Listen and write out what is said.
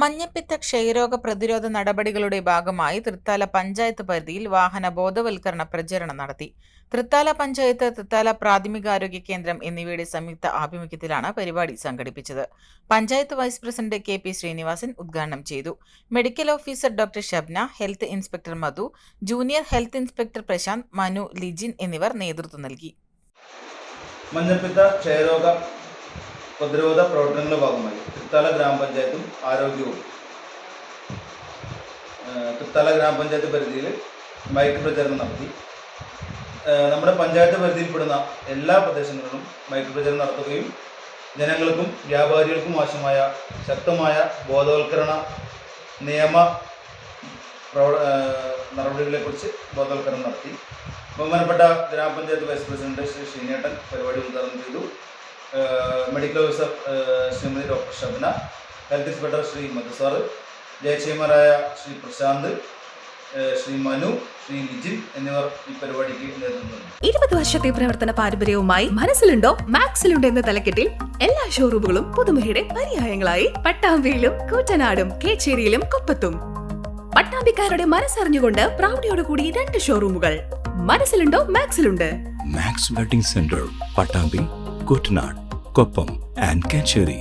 മഞ്ഞപ്പിത്ത ക്ഷയരോഗ പ്രതിരോധ നടപടികളുടെ ഭാഗമായി തൃത്താല പഞ്ചായത്ത് പരിധിയിൽ വാഹന ബോധവൽക്കരണ പ്രചരണം നടത്തി. തൃത്താല പഞ്ചായത്ത് തൃത്താല പ്രാഥമികാരോഗ്യ കേന്ദ്രം എന്നിവയുടെ സംയുക്ത ആഭിമുഖ്യത്തിലാണ് പരിപാടി സംഘടിപ്പിച്ചത്. Panchayat vice president K P Sreenivasan ഉദ്ഘാടനം ചെയ്തു. Medical officer doctor Shabna health inspector Madhu junior health inspector Prashanth Manu Lijin എന്നിവർ നേതൃത്വം നൽകി. മഞ്ഞപ്പിത്ത ക്ഷയരോഗ പ്രതിരോധ പ്രവർത്തനങ്ങളുടെ ഭാഗമായി തൃത്താല ഗ്രാമപഞ്ചായത്തും ആരോഗ്യവും. തൃത്താല ഗ്രാമപഞ്ചായത്ത് പരിധിയിൽ മയക്ക് പ്രചരണം നടത്തി. നമ്മുടെ പഞ്ചായത്ത് പരിധിയിൽപ്പെടുന്ന എല്ലാ പ്രദേശങ്ങളിലും മയക്ക് പ്രചരണം നടത്തുകയും ജനങ്ങൾക്കും വ്യാപാരികൾക്കും ആവശ്യമായ ശക്തമായ ബോധവൽക്കരണ നിയമ നടപടികളെക്കുറിച്ച് ബോധവൽക്കരണം നടത്തി. ബഹുമാനപ്പെട്ട ഗ്രാമപഞ്ചായത്ത് വൈസ് പ്രസിഡന്റ് ശ്രീ ശ്രീനേട്ടൻ പരിപാടി ഉദ്ഘാടനം ചെയ്തു. Medical officer Shrimati doctor Shabna health inspector Shri Madhu sir ജയക്ഷേമരായ ശ്രീ പ്രശാന്ത് ശ്രീ മനു ശ്രീ എന്നിവർ ഈ പരിപാടിക്ക് നേതൃത്വം നൽകി. ഇരുപത് വർഷത്തെ പ്രവർത്തന പാരമ്പര്യവുമായി മനസ്സിലുണ്ടോ മാക്സിലുണ്ടോ എന്ന തലക്കെട്ടിൽ എല്ലാ ഷോറൂമുകളും പുതുമയുടെ പര്യായങ്ങളായി പട്ടാമ്പിയിലും കൂറ്റനാടും കേച്ചേരിയിലും കൊപ്പത്തും. പട്ടാമ്പിക്കാരുടെ മനസ്സറിഞ്ഞുകൊണ്ട് പ്രൗഢിയോടുകൂടി രണ്ട് ഷോറൂമുകൾ മനസ്സിലുണ്ടോ മാക്സിലുണ്ട്? Max wedding centre Pattambi. Kuttanad Koppam and Kacheri